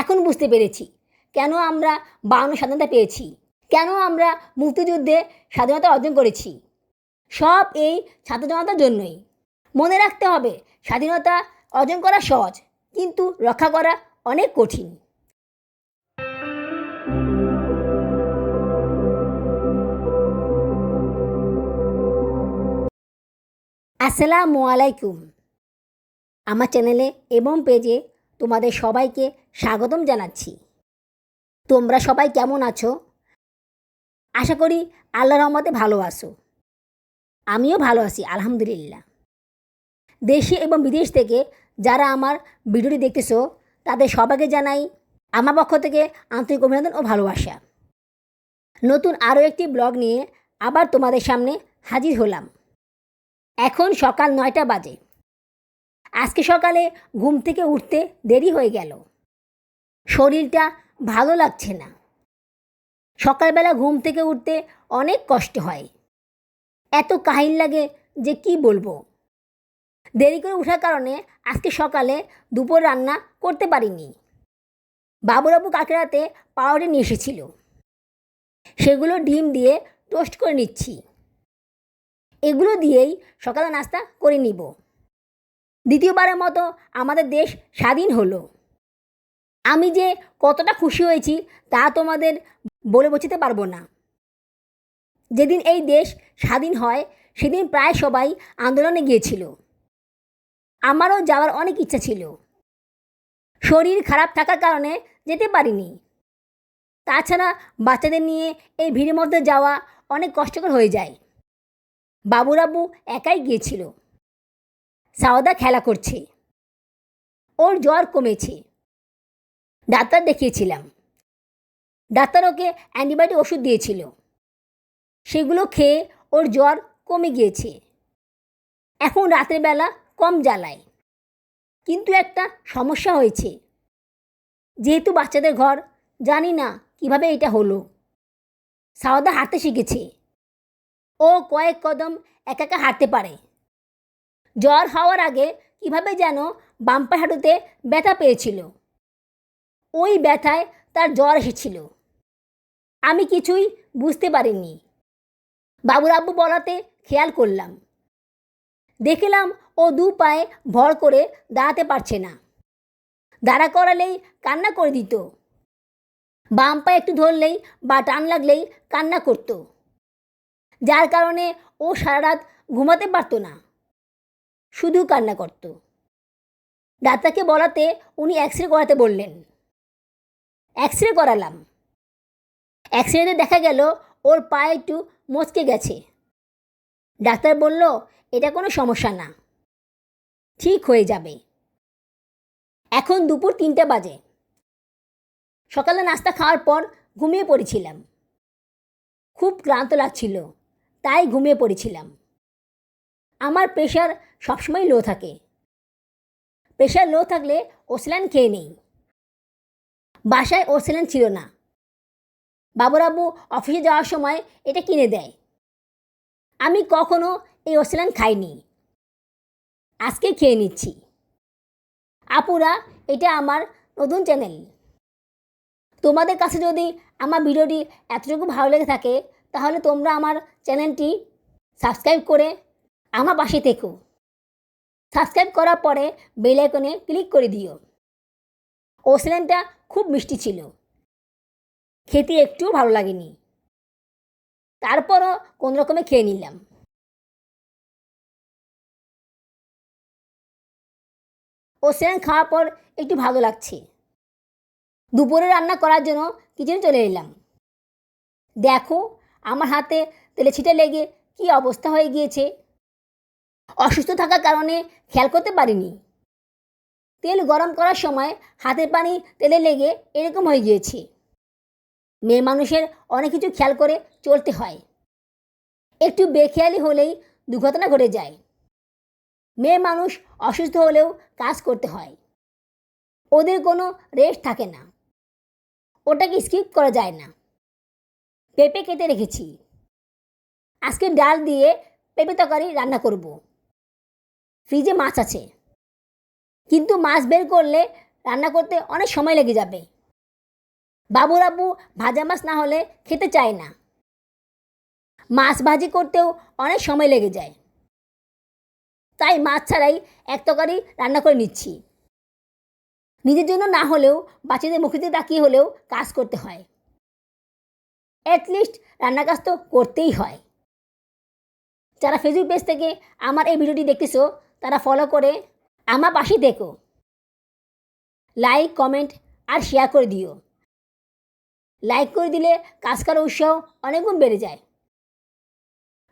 এখন বুঝতে পেরেছি। কেন আমরা বাউন্ন স্বাধীনতা পেয়েছি? কেন আমরা মুক্তিযুদ্ধে স্বাধীনতা অর্জন করেছি? সব এই ছাত্র জনতার জন্যই। মনে রাখতে হবে, স্বাধীনতা অর্জন করা সহজ, কিন্তু রক্ষা করা অনেক কঠিন। আসসালামু আলাইকুম। আমার চ্যানেলে এবং পেজে তোমাদের সবাইকে স্বাগতম জানাচ্ছি। তোমরা সবাই কেমন আছো? আশা করি আল্লাহ রহমতে ভালো আছো। আমিও ভালো আছি, আলহামদুলিল্লাহ। দেশে এবং বিদেশ থেকে যারা আমার ভিডিওটি দেখতেছো, তাদের সবাইকে জানাই আমার পক্ষ থেকে আন্তরিক অভিনন্দন ও ভালোবাসা। নতুন আরও একটি ব্লগ নিয়ে আবার তোমাদের সামনে হাজির হলাম। এখন সকাল নয়টা বাজে। আজকে সকালে ঘুম থেকে উঠতে দেরি হয়ে গেল। শরীরটা ভালো লাগছে না। সকালবেলা ঘুম থেকে উঠতে অনেক কষ্ট হয়। এত কাহিল লাগে যে কি বলব? দেরি করে ওঠার কারণে আজকে সকালে দুপুর রান্না করতে পারিনি। বাবুরাবু কাকেরাতে পাউরুটি নিয়ে এসেছিল। সেগুলো ডিম দিয়ে টোস্ট করে নিচ্ছি। এগুলো দিয়েই সকালে নাস্তা করে নিব। দ্বিতীয়বারের মতো আমাদের দেশ স্বাধীন হলো। আমি যে কতটা খুশি হয়েছি, তা তোমাদের বলে বোঝাতে পারব না। যেদিন এই দেশ স্বাধীন হয়, সেদিন প্রায় সবাই আন্দোলনে গিয়েছিল। আমারও যাওয়ার অনেক ইচ্ছা ছিল। শরীর খারাপ থাকার কারণে যেতে পারিনি। তাছাড়া বাচ্চাদের নিয়ে এই ভিড়ের মধ্যে যাওয়া অনেক কষ্টকর হয়ে যায়। বাবুরাবু একাই গিয়েছিল। সাওদা খেলা করছে। ওর জ্বর কমেছে। ডাক্তার দেখিয়েছিলাম। ডাক্তার ওকে অ্যান্টিবায়োটিক ওষুধ দিয়েছিল। সেগুলো খেয়ে ওর জ্বর কমে গিয়েছে। এখন রাতের বেলা কম জ্বালায়। কিন্তু একটা সমস্যা হয়েছে। যেহেতু বাচ্চাদের ঘর, জানি না কীভাবে এটা হলো। সাওদা হাঁটতে শিখেছে। ও কয়েক কদম একা একা হাঁটতে পারে। জ্বর হওয়ার আগে কীভাবে যেন বাম্পার হাঁটুতে ব্যথা পেয়েছিল। ওই ব্যথায় তার জ্বর এসেছিল আমি কিছুই বুঝতে পারিনি। বাবুর আব্বু বলাতে খেয়াল করলাম। দেখলাম ও দু পায়ে ভর করে দাঁড়াতে পারছে না। দাঁড়া করালেই কান্না করে দিত। বাম পায়ে একটু ধরলেই বা টান লাগলেই কান্না করতো। যার কারণে ও সারা রাত ঘুমাতে পারতো না। শুধু কান্না করত। ডাক্তারকে বলাতে উনি এক্স রে করাতে বললেন। এক্স রে করালাম। এক্স রেতে দেখা গেল, ওর পায়ে একটু মচকে গেছে। ডাক্তার বলল, এটা কোনো সমস্যা না। ঠিক হয়ে যাবে। এখন দুপুর তিনটে বাজে। সকালে নাস্তা খাওয়ার পর ঘুমিয়ে পড়েছিলাম। খুব ক্লান্ত লাগছিল, তাই ঘুমিয়ে পড়েছিলাম। আমার প্রেশার সবসময় লো থাকে। প্রেশার লো থাকলে ওসলান খেয়ে নেই। বাসায় ওসলান ছিল না। বাবুরাবু অফিসে যাওয়ার সময় এটা কিনে দেয়। আমি কখনো এই ওসলান খাইনি। আজকে খেয়ে নিচ্ছি। আপুরা, এটা আমার নতুন চ্যানেল। তোমাদের কাছে যদি আমার ভিডিওটি এতটুকু ভালো লেগে থাকে, তাহলে তোমরা আমার চ্যানেলটি সাবস্ক্রাইব করে আমার পাশে থেকো। সাবস্ক্রাইব করার পরে বেল আইকনে ক্লিক করে দিও। ওসলেনটা খুব মিষ্টি ছিল। খেতে একটুও ভালো লাগেনি। তারপরও কোন রকমে খেয়ে নিলাম। ওসলেন খাওয়ার পর একটু ভালো লাগছে। দুপুরে রান্না করার জন্য কিচেনে চলে এলাম। দেখো, আমার হাতে তেলে ছিটে লেগে কি অবস্থা হয়ে গিয়েছে। অসুস্থ থাকার কারণে খেয়াল করতে পারিনি। তেল গরম করার সময় হাতের পানি তেলে লেগে এরকম হয়ে গিয়েছে। মেয়ে মানুষের অনেক কিছু খেয়াল করে চলতে হয়। একটু বেখেয়ালি হলেই দুর্ঘটনা ঘটে যায়। মেয়ে মানুষ অসুস্থ হলেও কাজ করতে হয়। ওদের কোনো রেস্ট থাকে না। ওটাকে স্কিপ করা যায় না। পেঁপে কেটে রেখেছি। আজকে ডাল দিয়ে পেঁপে তরকারি রান্না করব। ফ্রিজে মাছ আছে। কিন্তু মাছ বের করলে রান্না করতে অনেক সময় লেগে যাবে। বাবুর আব্বু ভাজা মাছ না হলে খেতে চায় না। মাছ ভাজি করতেও অনেক সময় লেগে যায়। তাই মাছ ছাড়াই এক তরকারি রান্না করে নিচ্ছি। নিজের জন্য না হলেও বাচ্চাদের মুখে দিয়ে তাকিয়ে হলেও কাজ করতে হয়। অ্যাটলিস্ট রান্নার কাজ তো করতেই হয়। যারা ফেসবুক পেজ থেকে আমার এই ভিডিওটি দেখতেছো, তারা ফলো করে আমার পাশেই দেখো। লাইক কমেন্ট আর শেয়ার করে দিও। লাইক করে দিলে কাজ করার উৎসাহ অনেক গুণ বেড়ে যায়।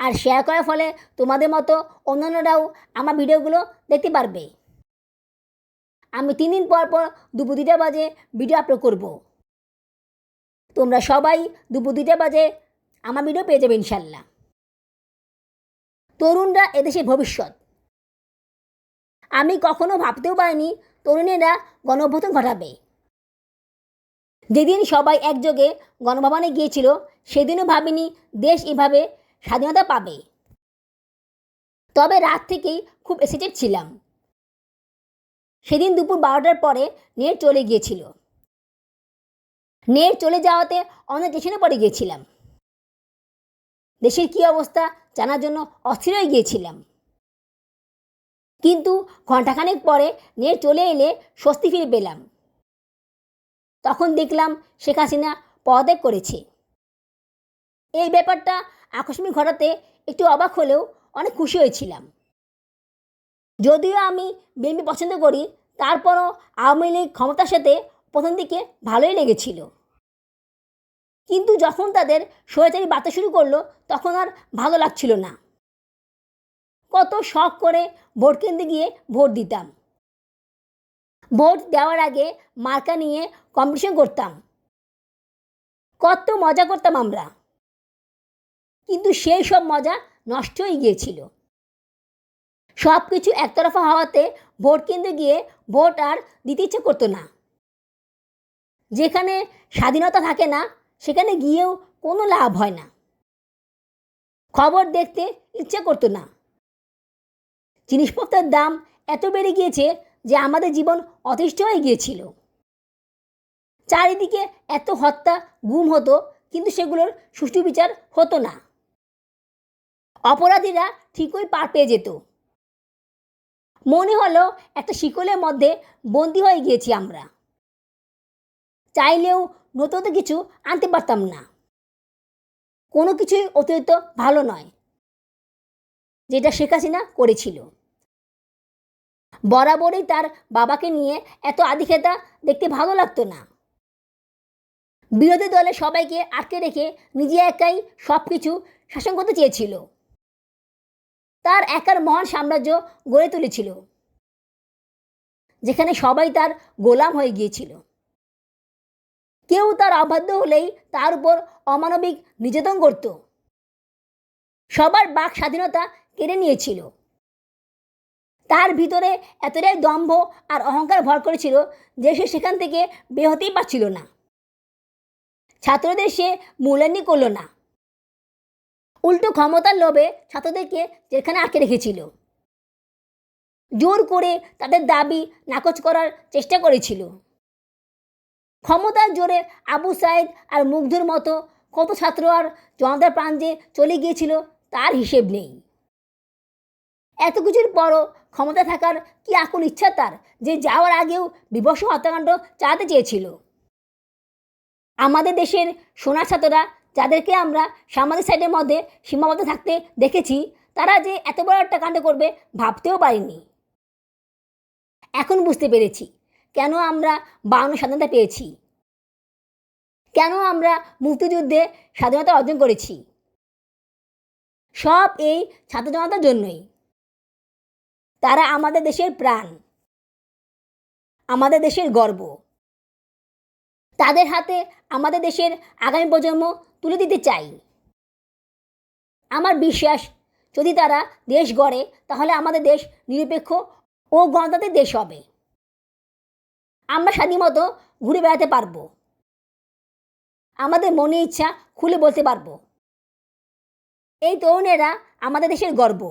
আর শেয়ার করার ফলে তোমাদের মতো অন্যান্যরাও আমার ভিডিওগুলো দেখতে পারবে। আমি তিন দিন পর পর দুপুর দুটা বাজে ভিডিও আপলোড করব। তোমরা সবাই দুপুর দুটা বাজে আমার ভিডিও পেয়ে যাবে ইনশাল্লাহ। তরুণরা এদেশের ভবিষ্যৎ। আমি কখনো ভাবতেও পারিনি তরুণীরা গণঅভ্যুত্থান ঘটাবে। যেদিন সবাই একযোগে গণভবনে গিয়েছিল, সেদিনও ভাবিনি দেশ এভাবে স্বাধীনতা পাবে। তবে রাত থেকেই খুব এক্সাইটেড ছিলাম। সেদিন দুপুর বারোটার পরে নেট চলে গিয়েছিল। নেট চলে যাওয়াতে অনেক টেনশনে পড়ে গিয়েছিলাম। দেশের কী অবস্থা জানার জন্য অস্থির হয়ে গিয়েছিলাম। কিন্তু ঘণ্টাখানেক পরে নেট চলে এলে স্বস্তি ফিরে পেলাম। তখন দেখলাম শেখ হাসিনা পদত্যাগ করেছে। এই ব্যাপারটা আকস্মিক ঘটাতে একটু অবাক হলেও অনেক খুশি হয়েছিলাম। যদিও আমি বিএনপি পছন্দ করি, তারপরও আওয়ামী লীগ ক্ষমতার সাথে প্রথম দিকে ভালোই লেগেছিল। কিন্তু যখন তাদের স্বৈরাচারী বার্তা শুরু করল, তখন আর ভালো লাগছিল না। কত শখ করে ভোট কেন্দ্রে গিয়ে ভোট দিতাম। ভোট দেওয়ার আগে মার্কা নিয়ে কম্পিটিশন করতাম। কত মজা করতাম আমরা। কিন্তু সেই সব মজা নষ্ট হয়ে গিয়েছিল। সব কিছু একতরফা হওয়াতে ভোট কেন্দ্রে গিয়ে ভোট আর দিতে ইচ্ছে করতো না। যেখানে স্বাধীনতা থাকে না, সেখানে গিয়েও কোনো লাভ হয় না। খবর দেখতে ইচ্ছে করতো না। জিনিসপত্রের দাম এত বেড়ে গিয়েছে যে আমাদের জীবন অতিষ্ঠ হয়ে গিয়েছিল। চারিদিকে এত হত্যা, গুম হতো, কিন্তু সেগুলোর সুষ্ঠু বিচার হতো না। অপরাধীরা ঠিকই পার পেয়ে যেত। মনে হলো একটা শিকলের মধ্যে বন্দি হয়ে গিয়েছি আমরা। চাইলেও নতুন কিছু আনতে পারতাম না। কোনো কিছুই অতিরিক্ত ভালো নয়, যেটা শেখ হাসিনা করেছিল। বরাবরই তার বাবাকে নিয়ে এত আদিক্ষেতা দেখতে ভালো লাগতো না। বিরোধী দলের সবাইকে আটকে রেখে নিজে একাই সব কিছু শাসন করতে চেয়েছিল। তার একার মহান সাম্রাজ্য গড়ে তুলেছিল, যেখানে সবাই তার গোলাম হয়ে গিয়েছিল। কেউ তার অবাধ্য হলেই তার উপর অমানবিক নির্যাতন করত। সবার বাক স্বাধীনতা কেড়ে নিয়েছিল। তার ভিতরে এতটাই দম্ভ আর অহংকার ভর করেছিল যে সে সেখান থেকে বের হতেই পারছিল না। ছাত্রদের সে মূল্যায়নই করল না। উল্টো ক্ষমতার লোভে ছাত্রদেরকে যেখানে আটকে রেখেছিল। জোর করে তাদের দাবি নাকচ করার চেষ্টা করেছিল। ক্ষমতার জোরে আবু সাইদ আর মুগ্ধুর মতো কত ছাত্র আর জনতার প্রাণ যে চলে গিয়েছিল তার হিসেব নেই। এত কিছুর পরও ক্ষমতা থাকার কি আকুল ইচ্ছা তার যে যাওয়ার আগেও বিবর্ষ হত্যাকাণ্ড চালাতে চেয়েছিল? আমাদের দেশের সোনার ছাত্ররা যাদেরকে আমরা সামাজিক সাইডের মধ্যে সীমাবদ্ধ থাকতে দেখেছি, তারা যে এত বড় একটা কাণ্ড করবে ভাবতেও পারিনি এখন বুঝতে পেরেছি কেন আমরা বাউন্ন স্বাধীনতা পেয়েছি। কেন আমরা মুক্তিযুদ্ধে স্বাধীনতা অর্জন করেছি। সব এই ছাত্র জনতার জন্যই। তারা আমাদের দেশের প্রাণ, আমাদের দেশের গর্ব। তাদের হাতে আমাদের দেশের আগামী প্রজন্ম তুলে দিতে চাই। আমার বিশ্বাস, যদি তারা দেশ গড়ে, তাহলে আমাদের দেশ নিরপেক্ষ ও গণতান্ত্রিক দেশ হবে। আমরা স্বাধীনমতো ঘুরে বেড়াতে পারব। আমাদের মনে ইচ্ছা খুলে বলতে পারব। এই তরুণেরা আমাদের দেশের গর্ব।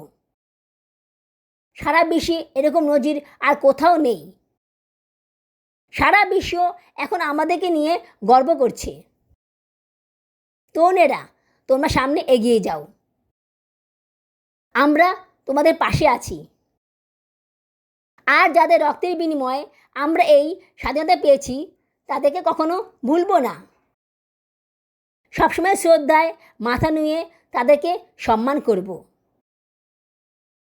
সারা বিশ্বে এরকম নজির আর কোথাও নেই। সারা বিশ্ব এখন আমাদেরকে নিয়ে গর্ব করছে। তরুণেরা তোমরা সামনে এগিয়ে যাও। আমরা তোমাদের পাশে আছি। আর যাদের রক্তের বিনিময়ে আমরা এই স্বাধীনতা পেয়েছি, তাদেরকে কখনো ভুলবো না। সবসময় শ্রদ্ধায় মাথা নুয়ে তাদেরকে সম্মান করব।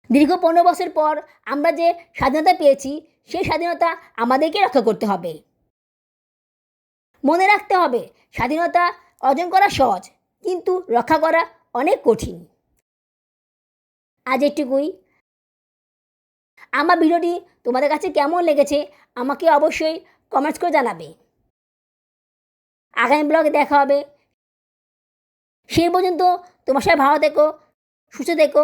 দীর্ঘ পনেরো বছর পর আমরা যে স্বাধীনতা পেয়েছি, সেই স্বাধীনতা আমাদেরকে রক্ষা করতে হবে। মনে রাখতে হবে, স্বাধীনতা অর্জন করা সহজ, কিন্তু রক্ষা করা অনেক কঠিন। আজ এটুকুই। আমার ভিডিওটি তোমাদের কাছে কেমন লেগেছে, আমাকে অবশ্যই কমেন্টস করে জানাবে। আগামী ব্লগে দেখা হবে। সেই পর্যন্ত তোমার সবাই ভালো থেকো, সুস্থ থেকো।